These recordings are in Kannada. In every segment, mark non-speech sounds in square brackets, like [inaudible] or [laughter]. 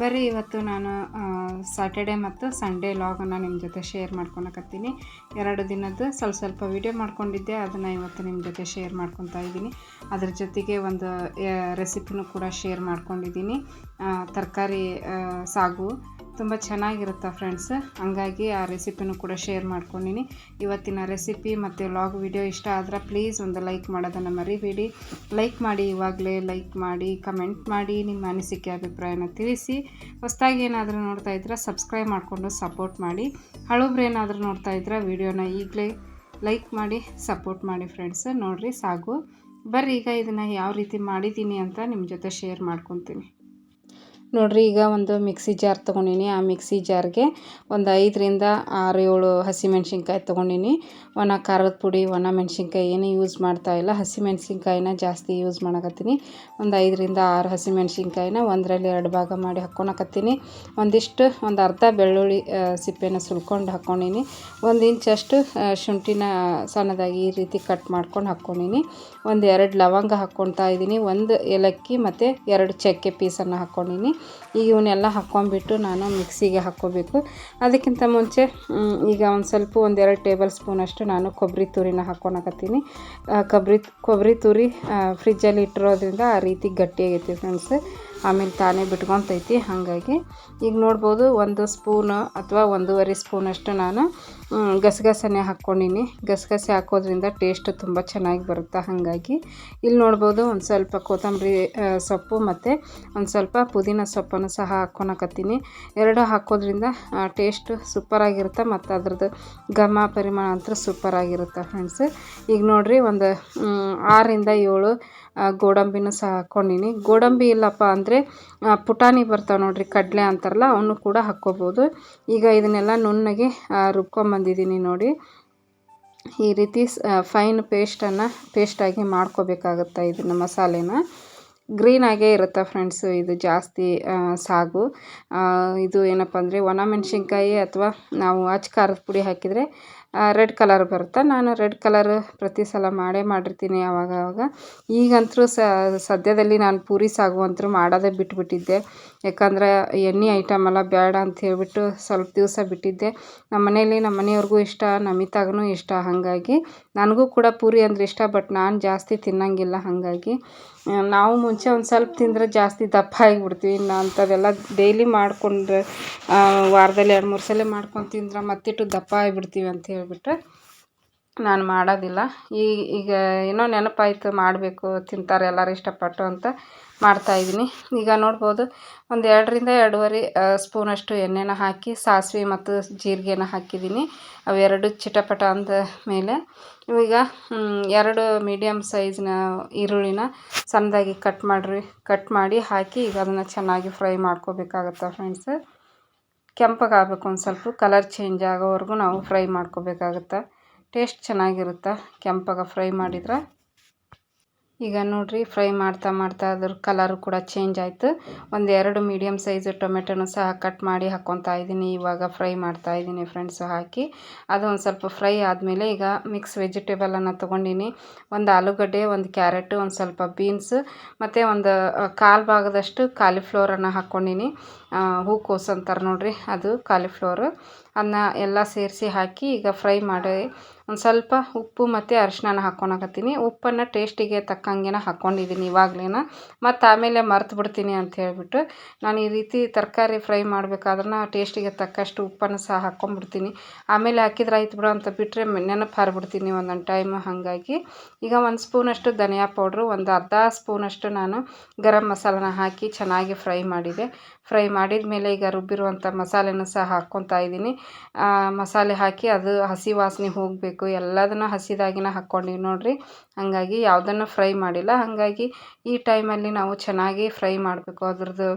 ಬರ್ರಿ ಇವತ್ತು ನಾನು ಸಾಟರ್ಡೆ ಮತ್ತು ಸಂಡೇ ಲಾಗನ್ನು ನಿಮ್ಮ ಜೊತೆ ಶೇರ್ ಮಾಡ್ಕೊಳಕತ್ತೀನಿ. ಎರಡು ದಿನದ್ದು ಸ್ವಲ್ಪ ಸ್ವಲ್ಪ ವಿಡಿಯೋ ಮಾಡ್ಕೊಂಡಿದ್ದೆ, ಅದನ್ನು ಇವತ್ತು ನಿಮ್ಮ ಜೊತೆ ಶೇರ್ ಮಾಡ್ಕೊತಾ ಇದ್ದೀನಿ. ಅದ್ರ ಜೊತೆಗೆ ಒಂದು ರೆಸಿಪಿನೂ ಕೂಡ ಶೇರ್ ಮಾಡ್ಕೊಂಡಿದ್ದೀನಿ. ತರಕಾರಿ ಸಾಗು. ತುಂಬ ಚೆನ್ನಾಗಿರುತ್ತೆ ಫ್ರೆಂಡ್ಸ್ ಹಂಗಾಗಿ ಆ ರೆಸಿಪಿನೂ ಕೂಡ ಶೇರ್ ಮಾಡ್ಕೊಂಡಿನಿ. ಇವತ್ತಿನ ರೆಸಿಪಿ ಮತ್ತು ವ್ಲಾಗ್ ವಿಡಿಯೋ ಇಷ್ಟ ಆದ್ರೆ ಪ್ಲೀಸ್ ಒಂದು ಲೈಕ್ ಮಾಡೋದನ್ನು ಮರಿಬೇಡಿ. ಲೈಕ್ ಮಾಡಿ, ಇವಾಗಲೇ ಲೈಕ್ ಮಾಡಿ ಕಮೆಂಟ್ ಮಾಡಿ ನಿಮ್ಮ ಅನಿಸಿಕೆ, ಅಭಿಪ್ರಾಯನ ತಿಳಿಸಿ. ಹೊಸದಾಗಿ ಏನಾದರೂ ನೋಡ್ತಾ ಇದ್ರೆ ಸಬ್ಸ್ಕ್ರೈಬ್ ಮಾಡಿಕೊಂಡು ಸಪೋರ್ಟ್ ಮಾಡಿ. ಹಳೊಬ್ರು ಏನಾದರೂ ನೋಡ್ತಾ ಇದ್ರೆ ವಿಡಿಯೋನ ಈಗಲೇ ಲೈಕ್ ಮಾಡಿ, ಸಪೋರ್ಟ್ ಮಾಡಿ ಫ್ರೆಂಡ್ಸ್. ನೋಡಿರಿ ಸಾಗು. ಬರ್ರಿ ಈಗ ಇದನ್ನು ಯಾವ ರೀತಿ ಮಾಡಿದ್ದೀನಿ ಅಂತ ನಿಮ್ಮ ಜೊತೆ ಶೇರ್ ಮಾಡ್ಕೊತೀನಿ. ನೋಡಿರಿ, ಈಗ ಒಂದು ಮಿಕ್ಸಿ ಜಾರ್ ತೊಗೊಂಡಿನಿ. ಆ ಮಿಕ್ಸಿ ಜಾರ್ಗೆ ಒಂದು ಐದರಿಂದ ಆರು, ಏಳು ಹಸಿಮೆಣ್ಸಿನ್ಕಾಯಿ ತೊಗೊಂಡಿನಿ. ಒಣ ಖಾರದ ಪುಡಿ, ಒಣ ಮೆಣಸಿನ್ಕಾಯಿ ಏನು ಯೂಸ್ ಮಾಡ್ತಾ ಇಲ್ಲ. ಹಸಿಮೆಣ್ಸಿನ್ಕಾಯಿನ ಜಾಸ್ತಿ ಯೂಸ್ ಮಾಡಕತ್ತೀನಿ. ಒಂದು ಐದರಿಂದ ಆರು ಹಸಿಮೆಣ್ಸಿನ್ಕಾಯಿನ ಒಂದರಲ್ಲಿ ಎರಡು ಭಾಗ ಮಾಡಿ ಹಾಕ್ಕೊಳಕತ್ತೀನಿ ಒಂದಿಷ್ಟು, ಒಂದು ಅರ್ಧ ಬೆಳ್ಳುಳ್ಳಿ ಸಿಪ್ಪೆನ ಸುಲ್ಕೊಂಡು ಹಾಕ್ಕೊಂಡಿನಿ ಒಂದು ಇಂಚಷ್ಟು ಶುಂಠಿನ ಸಣ್ಣದಾಗಿ ಈ ರೀತಿ ಕಟ್ ಮಾಡ್ಕೊಂಡು ಹಾಕ್ಕೊಂಡಿನಿ ಒಂದು ಎರಡು ಲವಂಗ ಹಾಕ್ಕೊಳ್ತಾ ಇದ್ದೀನಿ ಒಂದು ಏಲಕ್ಕಿ ಮತ್ತು ಎರಡು ಚಕ್ಕೆ ಪೀಸನ್ನು ಹಾಕ್ಕೊಂಡಿನಿ ಈಗ ಇವನ್ನೆಲ್ಲ ಹಾಕ್ಕೊಂಡ್ಬಿಟ್ಟು ನಾನು ಮಿಕ್ಸಿಗೆ ಹಾಕ್ಕೋಬೇಕು. ಅದಕ್ಕಿಂತ ಮುಂಚೆ ಈಗ ಒಂದು ಸ್ವಲ್ಪ ಒಂದೆರಡು ಟೇಬಲ್ ಸ್ಪೂನಷ್ಟು ನಾನು ಕೊಬ್ಬರಿ ತುರಿನ ಹಾಕ್ಕೊಳಕತ್ತೀನಿ. ಕೊಬ್ಬರಿ ಕೊಬ್ಬರಿ ತುರಿ ಫ್ರಿಜ್ಜಲ್ಲಿ ಇಟ್ಟಿರೋದ್ರಿಂದ ಆ ರೀತಿ ಗಟ್ಟಿಯಾಗೈತಿ ಫ್ರೆಂಡ್ಸ್ ಆಮೇಲೆ ತಾನೇ ಬಿಟ್ಕೊತೈತಿ, ಹಾಗಾಗಿ. ಈಗ ನೋಡ್ಬೋದು, ಒಂದು ಸ್ಪೂನು ಅಥವಾ ಒಂದೂವರೆ ಸ್ಪೂನಷ್ಟು ನಾನು ಗಸಗಸನೆ ಹಾಕ್ಕೊಂಡಿನಿ. ಗಸಗಸೆ ಹಾಕೋದ್ರಿಂದ ಟೇಸ್ಟ್ ತುಂಬ ಚೆನ್ನಾಗಿ ಬರುತ್ತೆ, ಹಾಗಾಗಿ. ಇಲ್ಲಿ ನೋಡ್ಬೋದು, ಒಂದು ಸ್ವಲ್ಪ ಕೊತ್ತಂಬರಿ ಸೊಪ್ಪು ಮತ್ತು ಒಂದು ಸ್ವಲ್ಪ ಪುದೀನ ಸೊಪ್ಪನ್ನು ಸಹ ಹಾಕ್ಕೊಳಕತ್ತೀನಿ. ಎರಡು ಹಾಕೋದ್ರಿಂದ ಟೇಸ್ಟ್ ಸೂಪರಾಗಿರುತ್ತೆ ಮತ್ತು ಅದ್ರದ್ದು ಘಮ ಪರಿಮಾಣ ಅಂತೂ ಸೂಪರಾಗಿರುತ್ತೆ ಫ್ರೆಂಡ್ಸ್ ಈಗ ನೋಡಿರಿ, ಒಂದು ಆರರಿಂದ ಏಳು ಗೋಡಂಬಿನೂ ಸಹ ಹಾಕ್ಕೊಂಡಿನಿ ಗೋಡಂಬಿ ಇಲ್ಲಪ್ಪ ಅಂದರೆ ಪುಟಾಣಿ ಬರ್ತಾವೆ ನೋಡಿರಿ, ಕಡಲೆ ಅಂತಾರಲ್ಲ, ಅವನು ಕೂಡ ಹಾಕ್ಕೋಬೋದು. ಈಗ ಇದನ್ನೆಲ್ಲ ನುಣ್ಣಗೆ ರುಬ್ಕೊಂಬಂದಿದ್ದೀನಿ ನೋಡಿ. ಈ ರೀತಿ ಫೈನ್ ಪೇಸ್ಟನ್ನು ಪೇಸ್ಟಾಗಿ ಮಾಡ್ಕೋಬೇಕಾಗುತ್ತೆ ಇದನ್ನು ಮಸಾಲೆನ. ಗ್ರೀನಾಗೇ ಇರುತ್ತೆ ಫ್ರೆಂಡ್ಸು ಇದು ಜಾಸ್ತಿ ಸಾಗು. ಇದು ಏನಪ್ಪ ಅಂದರೆ ಒಣ ಮೆಣಸಿನ್ಕಾಯಿ ಅಥವಾ ನಾವು ಅಚ್ಚ ಖಾರದ ಪುಡಿ ಹಾಕಿದರೆ ರೆಡ್ ಕಲರ್ ಬರುತ್ತೆ. ನಾನು ರೆಡ್ ಕಲರ್ ಪ್ರತಿ ಸಲ ಮಾಡೇ ಮಾಡಿರ್ತೀನಿ ಅವಾಗ ಆವಾಗ ಈಗಂತೂ ಸದ್ಯದಲ್ಲಿ ನಾನು ಪೂರಿ, ಸಾಗು ಅಂತೂ ಮಾಡೋದೇ ಬಿಟ್ಬಿಟ್ಟಿದ್ದೆ. ಯಾಕಂದರೆ ಎಣ್ಣೆ ಐಟಮ್ ಎಲ್ಲ ಬೇಡ ಅಂತ ಹೇಳ್ಬಿಟ್ಟು ಸ್ವಲ್ಪ ದಿವಸ ಬಿಟ್ಟಿದ್ದೆ. ನಮ್ಮ ಮನೆಯಲ್ಲಿ ನಮ್ಮ ಮನೆಯವ್ರಿಗೂ ಇಷ್ಟ ನಮಿತಾಗೂ ಇಷ್ಟ ಹಾಗಾಗಿ. ನನಗೂ ಕೂಡ ಪೂರಿ ಅಂದರೆ ಇಷ್ಟ, ಬಟ್ ನಾನು ಜಾಸ್ತಿ ತಿನ್ನೋಂಗಿಲ್ಲ ಹಾಗಾಗಿ. ನಾವು ಮುಂಚೆ ಒಂದು ಸ್ವಲ್ಪ ತಿಂದರೆ ಜಾಸ್ತಿ ದಪ್ಪ ಆಗಿಬಿಡ್ತೀವಿ. ಇನ್ನು ಅಂಥವೆಲ್ಲ ಡೈಲಿ ಮಾಡಿಕೊಂಡ್ರೆ ವಾರದಲ್ಲಿ ಎರಡು ಮೂರು ಸಲ ಮಾಡ್ಕೊಂಡು ತಿಂದ್ರೆ ಮತ್ತಿಟ್ಟು ದಪ್ಪ ಆಗ್ಬಿಡ್ತೀವಿ ಅಂತ ಹೇಳಿಬಿಟ್ರೆ ನಾನು ಮಾಡೋದಿಲ್ಲ. ಈ, ಈಗ ಏನೋ ನೆನಪಾಯಿತು ಮಾಡಬೇಕು, ತಿಂತಾರೆ ಎಲ್ಲರೂ ಇಷ್ಟಪಟ್ಟು ಅಂತ ಮಾಡ್ತಾಯಿದ್ದೀನಿ ಈಗ ನೋಡ್ಬೋದು, ಒಂದು ಎರಡರಿಂದ ಎರಡೂವರೆ ಸ್ಪೂನಷ್ಟು ಎಣ್ಣೆನ ಹಾಕಿ, ಸಾಸಿವೆ ಮತ್ತು ಜೀರಿಗೆನ ಹಾಕಿದ್ದೀನಿ. ಅವೆರಡು ಚಿಟಪಟ ಅಂದ ಮೇಲೆ, ಈಗ ಎರಡು ಮೀಡಿಯಮ್ ಸೈಜ್ನ ಈರುಳ್ಳಿನ ಸಣ್ಣದಾಗಿ ಕಟ್ ಮಾಡಿರಿ, ಕಟ್ ಮಾಡಿ ಹಾಕಿ, ಈಗ ಅದನ್ನು ಚೆನ್ನಾಗಿ ಫ್ರೈ ಮಾಡ್ಕೋಬೇಕಾಗತ್ತೆ ಫ್ರೆಂಡ್ಸ್? ಕೆಂಪಗಾಗಬೇಕು ಒಂದು ಸ್ವಲ್ಪ, ಕಲರ್ ಚೇಂಜ್ ಆಗೋವರೆಗೂ ನಾವು ಫ್ರೈ ಮಾಡ್ಕೋಬೇಕಾಗತ್ತೆ? ಟೇಸ್ಟ್ ಚೆನ್ನಾಗಿರುತ್ತೆ. ಕೆಂಪಗೆ ಫ್ರೈ ಮಾಡಿದ್ರೆ. ಈಗ ನೋಡಿರಿ, ಫ್ರೈ ಮಾಡ್ತಾ ಮಾಡ್ತಾ ಅದ್ರ ಕಲರು ಕೂಡ ಚೇಂಜ್ ಆಯಿತು. ಒಂದು ಎರಡು ಮೀಡಿಯಮ್ ಸೈಜು ಟೊಮೆಟೊನು ಸಹ ಕಟ್ ಮಾಡಿ ಹಾಕ್ಕೊತಾ ಇದ್ದೀನಿ. ಇವಾಗ ಫ್ರೈ ಮಾಡ್ತಾ ಇದ್ದೀನಿ ಫ್ರೆಂಡ್ಸು ಹಾಕಿ. ಅದು ಒಂದು ಸ್ವಲ್ಪ ಫ್ರೈ ಆದಮೇಲೆ ಈಗ ಮಿಕ್ಸ್ ವೆಜಿಟೇಬಲನ್ನು ತೊಗೊಂಡಿನಿ. ಒಂದು ಆಲೂಗಡ್ಡೆ, ಒಂದು ಕ್ಯಾರೆಟು, ಒಂದು ಸ್ವಲ್ಪ ಬೀನ್ಸ್ ಮತ್ತು ಒಂದು ಕಾಲು ಭಾಗದಷ್ಟು ಕಾಲಿಫ್ಲವರನ್ನು ಹಾಕ್ಕೊಂಡಿನಿ ಹೂಕೋಸು ಅಂತಾರೆ ನೋಡಿರಿ, ಅದು ಕಾಲಿಫ್ಲವರು ಅದನ್ನ ಎಲ್ಲ ಸೇರಿಸಿ ಹಾಕಿ ಈಗ ಫ್ರೈ ಮಾಡಿ ಒಂದು ಸ್ವಲ್ಪ ಉಪ್ಪು ಮತ್ತು ಅರಿಶಿನ ಹಾಕ್ಕೊಳಕತ್ತೀನಿ ಉಪ್ಪನ್ನು ಟೇಸ್ಟಿಗೆ ತಕ್ಕಂಗೆನ ಹಾಕ್ಕೊಂಡಿದ್ದೀನಿ ಇವಾಗಲೇನ. ಮತ್ತು ಆಮೇಲೆ ಮರ್ತು ಬಿಡ್ತೀನಿ ಅಂತ ಹೇಳಿಬಿಟ್ಟು ನಾನು ಈ ರೀತಿ ತರಕಾರಿ ಫ್ರೈ ಮಾಡಬೇಕಾದ್ರೆ ಟೇಸ್ಟಿಗೆ ತಕ್ಕಷ್ಟು ಉಪ್ಪನ್ನು ಸಹ ಹಾಕ್ಕೊಂಬಿಡ್ತೀನಿ ಆಮೇಲೆ ಹಾಕಿದ್ರೆ ಆಯ್ತು ಬಿಡು ಅಂತ ಬಿಟ್ಟರೆ ನೆನಪು ಹಾರಿಬಿಡ್ತೀನಿ ಒಂದೊಂದು ಟೈಮ್ ಹಾಗಾಗಿ. ಈಗ ಒಂದು ಸ್ಪೂನಷ್ಟು ಧನಿಯಾ ಪೌಡ್ರು, ಒಂದು ಅರ್ಧ ಸ್ಪೂನಷ್ಟು ನಾನು ಗರಂ ಮಸಾಲನ ಹಾಕಿ ಚೆನ್ನಾಗಿ ಫ್ರೈ ಮಾಡಿದೆ. ಫ್ರೈ ಮಾಡಿದ ಮೇಲೆ ಈಗ ರುಬ್ಬಿರುವಂಥ ಮಸಾಲೆನೂ ಸಹ ಹಾಕ್ಕೊತಾ ಇದ್ದೀನಿ ಮಸಾಲೆ ಹಾಕಿ ಅದು ಹಸಿ ವಾಸನೆ ಹೋಗಬೇಕು. ಎಲ್ಲದನ್ನು ಹಸಿದಾಗಿನ ಹಾಕ್ಕೊಂಡಿವಿ ನೋಡಿರಿ. ಹಾಗಾಗಿ ಯಾವುದನ್ನು ಫ್ರೈ ಮಾಡಿಲ್ಲ. ಹಾಗಾಗಿ ಈ ಟೈಮಲ್ಲಿ ನಾವು ಚೆನ್ನಾಗಿ ಫ್ರೈ ಮಾಡಬೇಕು. ಅದ್ರದ್ದು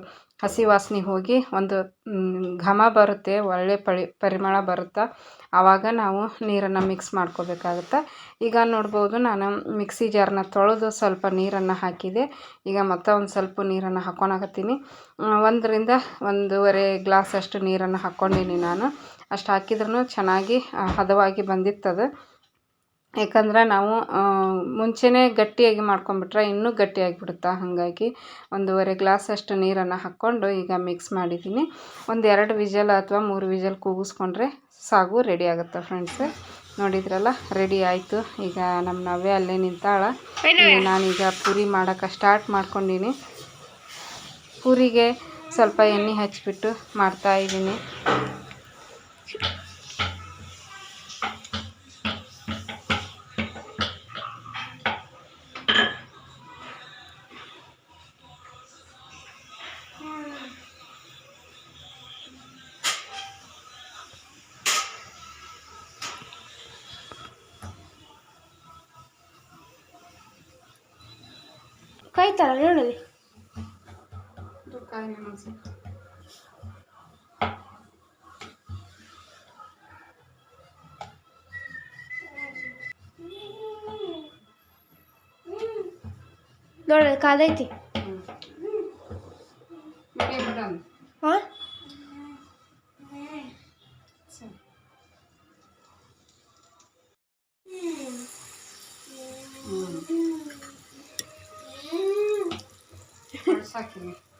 ಹಸಿ ವಾಸನೆ ಹೋಗಿ ಒಂದು ಘಮ ಬರುತ್ತೆ. ಒಳ್ಳೆ ಪಳಿ ಪರಿಮಳ ಬರುತ್ತೆ? ಆವಾಗ ನಾವು ನೀರನ್ನು ಮಿಕ್ಸ್ ಮಾಡ್ಕೋಬೇಕಾಗುತ್ತೆ? ಈಗ ನೋಡ್ಬೋದು ನಾನು ಮಿಕ್ಸಿ ಜಾರನ್ನ ತೊಳೆದು ಸ್ವಲ್ಪ ನೀರನ್ನು ಹಾಕಿದೆ. ಈಗ ಮತ್ತೆ ಒಂದು ಸ್ವಲ್ಪ ನೀರನ್ನು ಹಾಕ್ಕೊಳಕತ್ತೀನಿ ಒಂದರಿಂದ ಒಂದೂವರೆ ಗ್ಲಾಸಷ್ಟು ನೀರನ್ನು ಹಾಕ್ಕೊಂಡೀನಿ ನಾನು. ಅಷ್ಟು ಹಾಕಿದ್ರೂ ಚೆನ್ನಾಗಿ ಹದವಾಗಿ ಬಂದಿತ್ತದು ಯಾಕಂದ್ರೆ ನಾವು ಮುಂಚೆನೇ ಗಟ್ಟಿಯಾಗಿ ಮಾಡ್ಕೊಂಡ್ಬಿಟ್ರೆ ಇನ್ನೂ ಗಟ್ಟಿಯಾಗಿಬಿಡುತ್ತೆ? ಹಾಗಾಗಿ ಒಂದೂವರೆ ಗ್ಲಾಸ್ ಅಷ್ಟು ನೀರನ್ನು ಹಾಕ್ಕೊಂಡು ಈಗ ಮಿಕ್ಸ್ ಮಾಡಿದ್ದೀನಿ. ಒಂದು ಎರಡು ವಿಜಲ್ ಅಥವಾ ಮೂರು ವಿಜಲ್ ಕೂಗಿಸ್ಕೊಂಡ್ರೆ ಸಾಗು ರೆಡಿ ಆಗುತ್ತೆ ಫ್ರೆಂಡ್ಸ್. ನೋಡಿದ್ರಲ್ಲ ರೆಡಿ ಆಯಿತು. ಈಗ ನಮ್ಮ ನವ್ಯ ಅಲ್ಲೇ ನಿಂತಾಳ. ನಾನೀಗ ಪೂರಿ ಮಾಡೋಕ್ಕೆ ಸ್ಟಾರ್ಟ್ ಮಾಡ್ಕೊಂಡೀನಿ. ಪೂರಿಗೆ ಸ್ವಲ್ಪ ಎಣ್ಣೆ ಹಚ್ಬಿಟ್ಟು ಮಾಡ್ತಾ ಇದ್ದೀನಿ ಕಾಯ್ತಾರ ನೋಡಿ ನೋಡಿ ಕಾದೈತಿ ಹಾ ಸಾಕಿನಿ ಹಾಂ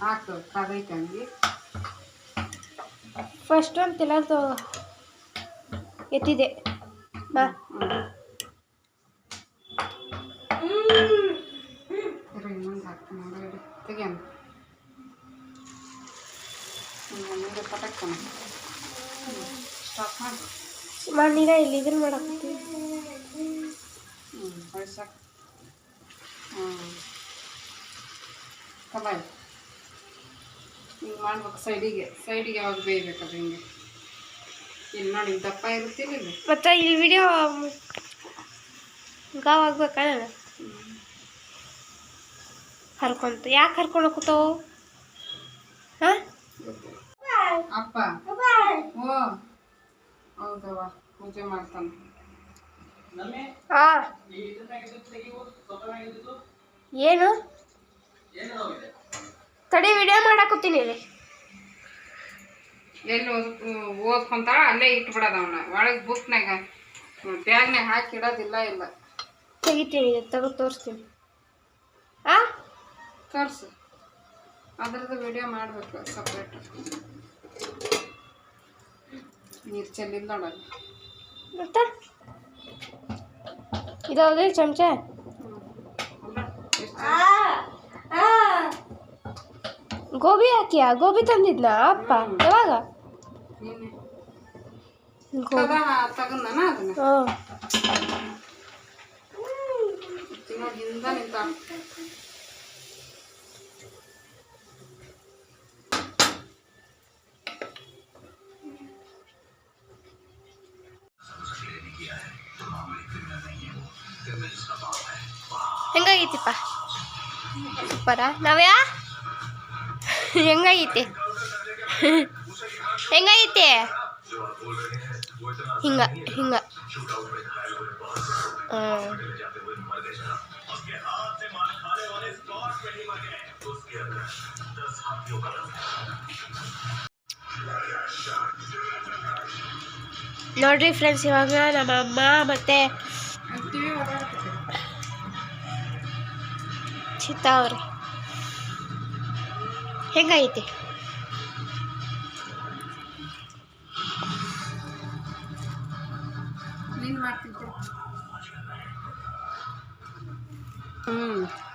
ಹಾಕು ಕಾದೈತೆ ಹಂಗೆ ಫಸ್ಟ್ ಒಂದು ತಿಲ ಎತ್ತಿದೆ. ಬಾ. ಇನ್ನೊಂದು ಹಾಕ್ತೀನಿ ಹೊರಗಡೆ ತೆಗಿಯೋಣ. ಸ್ಟಾಪ್ ಮಾಡಿ. ಸುಮಾರು ನೀರ ಇಲ್ಲಿ ಇದನ್ನ ಮಾಡಕ್ಕೆ ಹ್ಞೂ ಬಳ್ಸಾಕ ಹಾಂ ಕಬಾಯ್ ಹಿಂಗೆ ಮಾಡ್ಬೇಕು ಸೈಡಿಗೆ ಸೈಡಿಗೆ ಯಾವಾಗ ಬೇಯಬೇಕು ಅದು ಹಿಂಗೆ. ಇಲ್ಲಿ ನೋಡಿ ದಪ್ಪ ಇರುತ್ತಿಲ್ಲ ಇಲ್ಲಿ ಮತ್ತು ಈ ವಿಡಿಯೋ ಗಾವ್ ಆಗ್ಬೇಕಾ? ಹರ್ಕೊಂತ ಯಾಕೆ ಹರ್ಕೊಂಡು ಕೂತಾವು ಹಾಂ? ಅಪ್ಪ. ಓ ಹೌದವ್ವ ಪೂಜೆ ಮಾಡ್ತಾನೆ. ಹಾಂ. ಏನು? ತಡಿ ವಿಡಿಯೋ ಮಾಡಾಕತ್ತೀನಿ ರೀ ಎಲ್ಲಿ ಓದ್ ಓದ್ಕೊಂತಾಳ ಅಲ್ಲೇ ಇಟ್ಬಿಡೋದು ಅವನ ಒಳಗೆ ಬುಕ್ನಾಗ ಬ್ಯಾಗ್ನಾಗ ಹಾಕಿ ಇಡೋದಿಲ್ಲ ಇಲ್ಲ. ತೆಗಿತೀನಿ ತಗೋ ತೋರಿಸ್ತೀನಿ. ಆ? ತೋರಿಸು. ಅದ್ರದ್ದು ವಿಡಿಯೋ ಮಾಡಬೇಕು ಸಪ್ರೇಟ್ ನೀರು ಚೆಲ್ಲಿಲ್ಲ ನೋಡಲ್ಲ ಮತ್ತೆ? ಇದಾವ್ರಿ ಚಮಚ? ಗೋಬಿ ಹಾಕಿಯಾ ಗೋಬಿ ತಂದಿದ್ನಾ ಅಪ್ಪ ಯಾವಾಗ ನಿನ್ನೆ ಗೋಬಿ ತಗಂದನ ಅದನ್ನ ಹಾಂ ನೋಡಿ ಹಿಂದ ನಿಂತ ಹೆಂಗಾಗೈತಿಪ್ಪ ಸೂಪರ ನಾವ್ಯಾ [laughs] ಹೆಂಗಾಗೈತಿ ಹೆಂಗೈತಿ? [laughs] ಹಿಂಗ ಹಿಂಗ. ನೋಡ್ರಿ ಫ್ರೆಂಡ್ಸ್ ಇವಾಗ ನಮ್ಮ ಅಮ್ಮ ಮತ್ತೆ ಚಿತ್ತಾ ಅವ್ರಿ. ಹೆಂಗೈತಿ ಮಾಡ್ತಿದ್ದೆ. ಹ್ಞೂ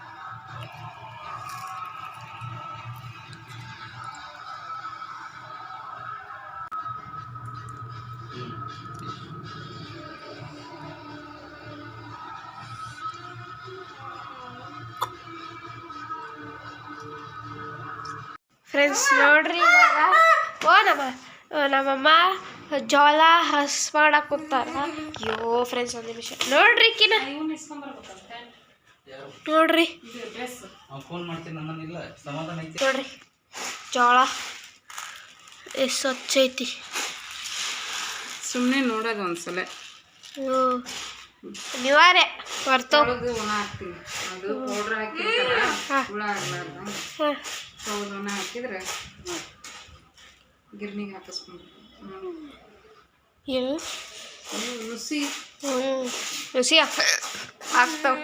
ಫ್ರೆಂಡ್ಸ್ ನೋಡ್ರಿ ಇವಾಗ. ಓ ನಮ್ಮ ನಮ್ಮಮ್ಮ ಜೋಳ ಹಸ್ ಮಾಡಕ್ ಕೂತಾರ ಅಯ್ಯೋ ಫ್ರೆಂಡ್ಸ್ ಒಂದು ನಿಮಿಷ. ನೋಡ್ರಿ ಕಿನ ನೋಡ್ರಿ. ನೋಡ್ರಿ. ಜೋಳ. ಎಷ್ಟು ಸ್ವಚ್ಛ ಐತಿ. ಸುಮ್ಮನೆ ನೋಡೋದು ಒಂದ್ಸಲ. ಹ್ಞೂ ಅನಿವಾರ್ಯ ಹೊರತು. ಆಗ್ಲಾರ್ದ ಹಾಂ. ಒಣ ಹಾಕಿದ್ರೆ ಗಿರ್ನಿಗೆ ಹಾಕಿಸ್ಕೊಂಡು ಏನು? ರುಸಿ. ಹ್ಞೂ ಹುಸಿ ಆಗ್ತಾವ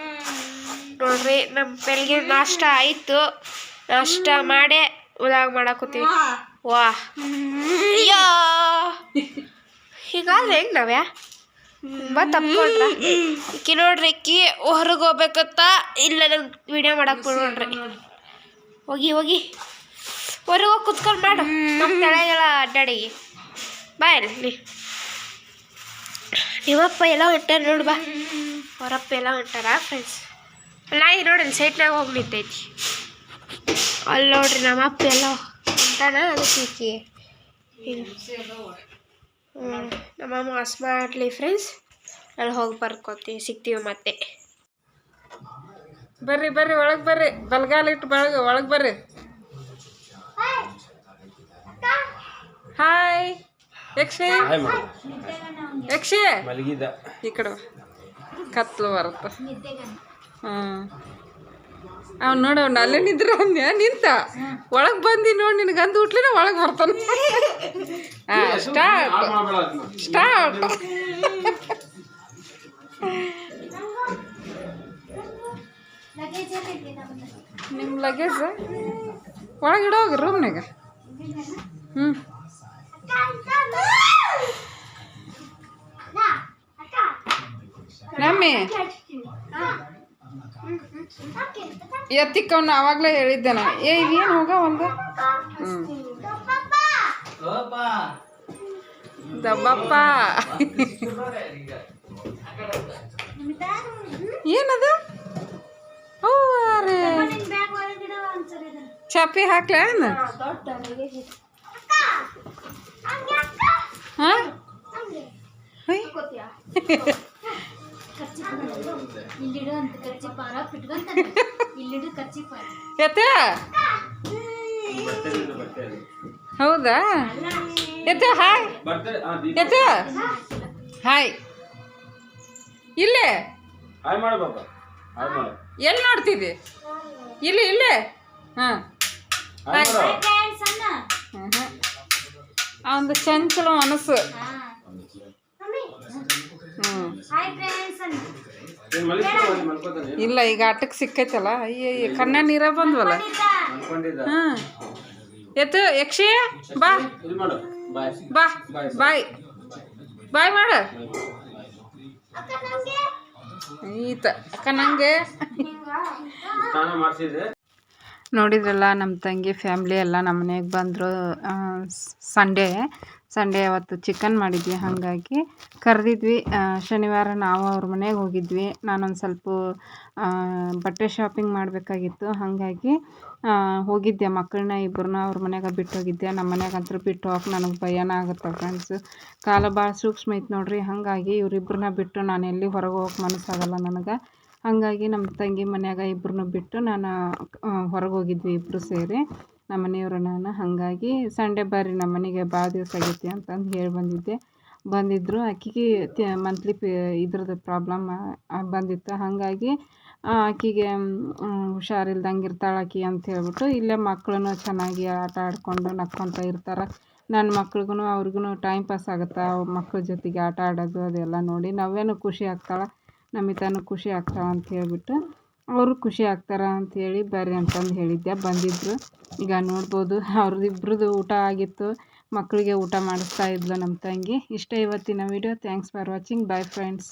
ನೋಡ್ರಿ ನಮ್ಮ ಬೆಳಗ್ಗೆ ನಾಷ್ಟ ಆಯಿತು. ನಾಷ್ಟ ಮಾಡೇ ಉದಾಗ ಮಾಡಾಕೋತೀವಿ ವಾ. ಅಯ್ಯೋ ಹೀಗಾದ್ರೆ ಹೆಂಗೆ ನಾವ್ಯಾ? ತುಂಬ ತಪ್ಕೊಂಡ್ರ. ಈಕಿ ನೋಡ್ರಿ ಕಿ ಹೊರಗೆ ಹೋಗ್ಬೇಕತ್ತ ಇಲ್ಲ ನಂಗೆ ವಿಡಿಯೋ ಮಾಡಕ್ಕೆ ನೋಡ್ರಿ ಹೋಗಿ ಹೋಗಿ. ಹೊರಗೆ ಹೋಗಿ ಕುತ್ಕೊಂಡು ಮಾಡು. ನಮ್ಮ ತಳೆಗಳ ಅಡ್ಡಾಡಿ. ಬಾ ಇಲ್ಲಿ ನಿಮ್ಮಪ್ಪ ಎಲ್ಲ ಹೊಂಟಾರ ನೋಡು ಬಾ. ಹೊರಪ್ಪ ಎಲ್ಲ ಹೊಂಟಾರ ಫ್ರೆಂಡ್ಸ್ ನಾಯಿ ನೋಡಿ ಅಲ್ಲಿ ಸೈಟ್ನಾಗ ಹೋಗಿ ನಿಂತೈತಿ. ಅಲ್ಲಿ ನೋಡ್ರಿ ನಮ್ಮಪ್ಪ ಎಲ್ಲ ಹೊಂಟಾನ ಅದಕ್ಕೆ. ಹ್ಞೂ ನಮ್ಮಮ್ಮ ಮಾಡಲಿ ಫ್ರೆಂಡ್ಸ್ ಅಲ್ಲಿ ಹೋಗಿ ಬರ್ಕೋತೀವಿ ಸಿಗ್ತೀವಿ ಮತ್ತೆ. ಬರ್ರಿ ಬರ್ರಿ ಒಳಗೆ ಬರ್ರಿ. ಬಲ್ಗಾಲ ಇಟ್ಟು ಬೆಳಗ್ಗೆ ಒಳಗೆ ಬರ್ರಿ. ಹಾಯ್ ಯಕ್ಷಿ? ಯಕ್ಷಿ? ಈ ಕಡೆ ಕತ್ಲು ಬರುತ್ತ. ಹಾಂ. ಅವ್ನು ನೋಡು ಅವ್ನು ಅಲ್ಲೇ ನಿಂತ್ರ ಅಂದ್ಯ ನಿಂತ? ಒಳಗೆ ಬಂದಿ ನೋಡಿ ನಿನಗೆ ಅಂದು ಉಟ್ಲಿನ ಒಳಗೆ ಬರ್ತಾನೆ. ಹಾಂ ಸ್ಟಾರ್ಟ್ ಸ್ಟಾರ್ಟ್ ನಿಮ್ಮ ಲಗೇಜ್ ಒಳಗೆ ಇಡೋಗಿ ರೂಮ್ನಾಗ ಹ್ಞೂ ನಮ್ಮಿ? ಎತ್ತಿಕ್ಕವ್ನ ಅವಾಗಲೇ ಹೇಳಿದ್ದೆ ನಾ ಏ ಇದೇನು ಹೋಗ ಒಂದು? ದಬ್ಬಪ್ಪ. ಏನದು? ಚಾಪಿ ಹಾಕ್ಲೇನು ಹಾಂ ಎತ್ತ? ಹೌದಾ? ಎತ್ತ ಹಾಯ್. ಎತ್ತ? ಹಾಯ್. ಇಲ್ಲೇ? ಎಲ್ಲಿ ನೋಡ್ತಿದ್ದಿ? ಇಲ್ಲಿ ಇಲ್ಲೇ? ಹಾಂ. ಹಾಯ್ ಮಾಡು ಫ್ರೆಂಡ್ಸ್ ಅನ್ನ? ಅವನದು ಚಂಚಲ ಮನಸ್ಸು. ಇಲ್ಲ ಈಗ ಆಟಕ್ಕೆ ಸಿಕ್ಕೈತಲ್ಲ? ಅಯ್ಯ ಕಣ್ಣ ನೀರ ಬಂದ್ವಲ್ಲ? ಹಾಂ ಎತ್ತು ಯಕ್ಷಿ ಬಾ. ಬಾ. ಬಾಯ್. ಬಾಯ್ ಮಾಡ. ಈತ. ಅಕ್ಕ ನಂಗೆ? ನೋಡಿದ್ರಲ್ಲ ನಮ್ಮ ತಂಗಿ ಫ್ಯಾಮ್ಲಿ ಎಲ್ಲ ನಮ್ಮ ಮನೆಗೆ ಬಂದರು ಸಂಡೇ ಸಂಡೇ ಅವತ್ತು ಚಿಕನ್ ಮಾಡಿದ್ವಿ ಹಾಗಾಗಿ. ಕರೆದಿದ್ವಿ ಶನಿವಾರ ನಾವು ಅವ್ರ ಮನೆಗೆ ಹೋಗಿದ್ವಿ. ನಾನೊಂದು ಸ್ವಲ್ಪ ಬಟ್ಟೆ ಶಾಪಿಂಗ್ ಮಾಡಬೇಕಾಗಿತ್ತು. ಹಾಗಾಗಿ ಹೋಗಿದ್ದೆ ಮಕ್ಕಳನ್ನ ಇಬ್ಬರನ್ನ ಅವ್ರ ಮನೆಗೆ ಬಿಟ್ಟು ಹೋಗಿದ್ದೆ. ನಮ್ಮ ಮನೆಗಂತೂ ಬಿಟ್ಟು ಹೋಗಕ್ಕೆ ನನಗೆ ಭಯನ ಆಗುತ್ತೆ ಫ್ರೆಂಡ್ಸ್ ಕಾಲ ಭಾಳ ಸೂಕ್ಷ್ಮ ಐತೆ ನೋಡ್ರಿ. ಹಾಗಾಗಿ ಇವ್ರಿಬ್ರನ್ನ ಬಿಟ್ಟು ನಾನು ಎಲ್ಲಿ ಹೊರಗೆ ಹೋಗಕ್ಕೆ ಮನಸ್ಸಾಗಲ್ಲ ನನಗೆ. ಹಾಗಾಗಿ ನಮ್ಮ ತಂಗಿ ಮನ್ಯಾಗ ಇಬ್ರನ್ನೂ ಬಿಟ್ಟು ನಾನು ಹೊರಗೆ ಹೋಗಿದ್ವಿ ಇಬ್ಬರು ಸೇರಿ. ನಮ್ಮ ಮನೆಯವರು ನಾನು. ಹಾಗಾಗಿ ಸಂಡೇ ಬರ್ರಿ ನಮ್ಮ ಮನೆಗೆ ಭಾಳ ದಿವಸ ಆಗೈತಿ ಅಂತಂದು ಹೇಳಿ ಬಂದಿದ್ದೆ. ಬಂದಿದ್ದರು ಆಕೆಗೆ ಮಂತ್ಲಿ ಪಿ, ಇದ್ರದ್ದು ಪ್ರಾಬ್ಲಮ್ ಬಂದಿತ್ತು. ಹಾಗಾಗಿ ಆಕೆಗೆ ಹುಷಾರಿಲ್ದಂಗೆ ಇರ್ತಾಳೆ ಆಕೆ ಅಂತ ಹೇಳ್ಬಿಟ್ಟು ಇಲ್ಲೇ ಮಕ್ಕಳು ಚೆನ್ನಾಗಿ ಆಟ ಆಡ್ಕೊಂಡು ನಕ್ಕೊತ ಇರ್ತಾರೆ. ನನ್ನ ಮಕ್ಳಿಗೂ ಅವ್ರಿಗೂ ಟೈಮ್ ಪಾಸ್ ಆಗುತ್ತೆ? ಮಕ್ಳ ಜೊತೆಗೆ ಆಟ ಆಡೋದು ಅದೆಲ್ಲ ನೋಡಿ ನಾವೇನು ಖುಷಿ ಆಗ್ತಾಳೆ? ನಮಿತಾನು ಖುಷಿ ಆಗ್ತಾವೆ ಅಂತ ಹೇಳ್ಬಿಟ್ಟು, ಅವರು ಖುಷಿ ಆಗ್ತಾರೆ ಅಂಥೇಳಿ ಬರ್ರಿ ಅಂತಂದು ಹೇಳಿದ್ದೆ. ಬಂದಿದ್ದರು ಈಗ ನೋಡ್ಬೋದು ಅವ್ರದ್ದಿಬ್ರದ್ದು ಊಟ ಆಗಿತ್ತು. ಮಕ್ಕಳಿಗೆ ಊಟ ಮಾಡಿಸ್ತಾ ಇದ್ಲು ನಮ್ಮ ತಂಗಿ. ಇಷ್ಟೇ ಇವತ್ತಿನ video thanks for watching bye friends